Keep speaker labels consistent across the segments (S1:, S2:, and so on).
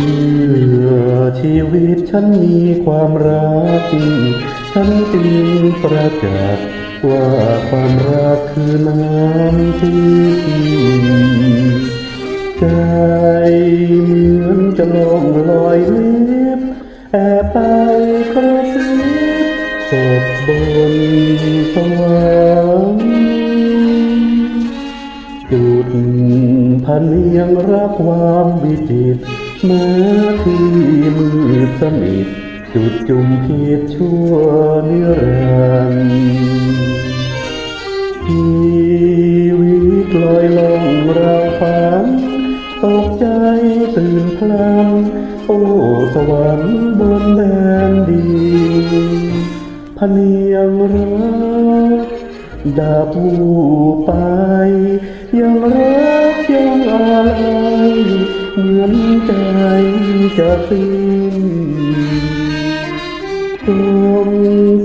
S1: เมื่อชีวิตฉันมีความรักจริงฉันจึงประจักษ์ว่าความรักคือน้ำที่ใจเหมือนจะลองลอยล็บแอบไปกระซิบศพบนสวรรค์จุดพันยังรักความวิจิตร แม้ที่มืดสนิทจุดจุมพิษชั่วนิรันดร์ชีวิตลอยล่องราฝันตกใจตื่นพลันโอ้สวรรค์บนแดนดีพเนียงรักดาบูไป จะสิ้นจม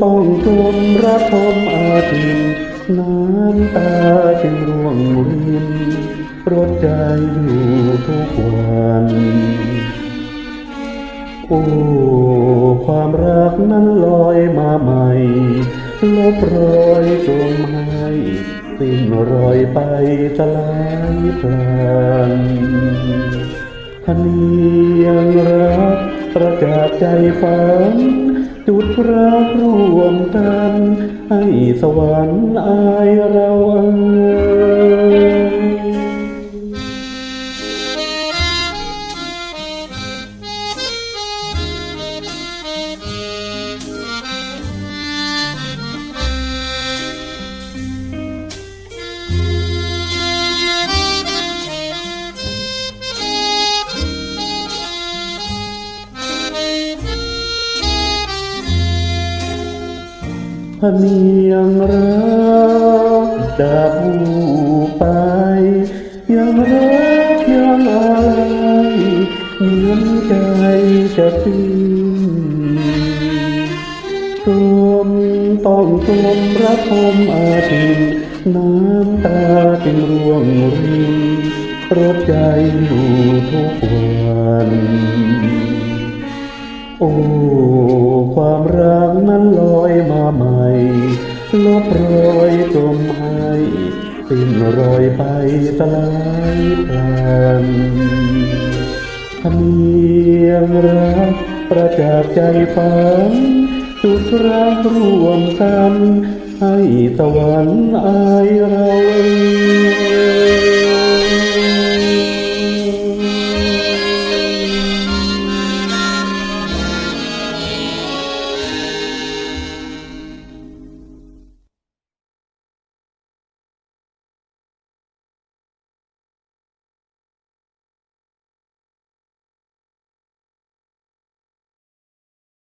S1: ต้องจมรับทมอาทิตย์น้ำตาจึงร่วงรินรดใจอยู่ทุกวันโอ้ความรักนั้นลอยมาใหม่ลบรอยจมให้สิ้นรอยไปสลายพลัน พเนียงรักประกาศใจฝัน จุดรักร่วมกัน ให้สวรรค์อายเราเอ่ย เนียงรักดาบบูไป ยังรักยังอะไรเหมือนใจจะสิ้นจมต้องจมรักคมอาทิตย์น้ำตาจึงร่วงรินรดใจอยู่ทุกวัน โอ้ ความรัก ใหม่ลบรอยจมให้สิ้นรอยไปสลายพลันพเนียงรักประจักใจฝันจุดรักร่วมกัน ให้สวรรค์อายเรา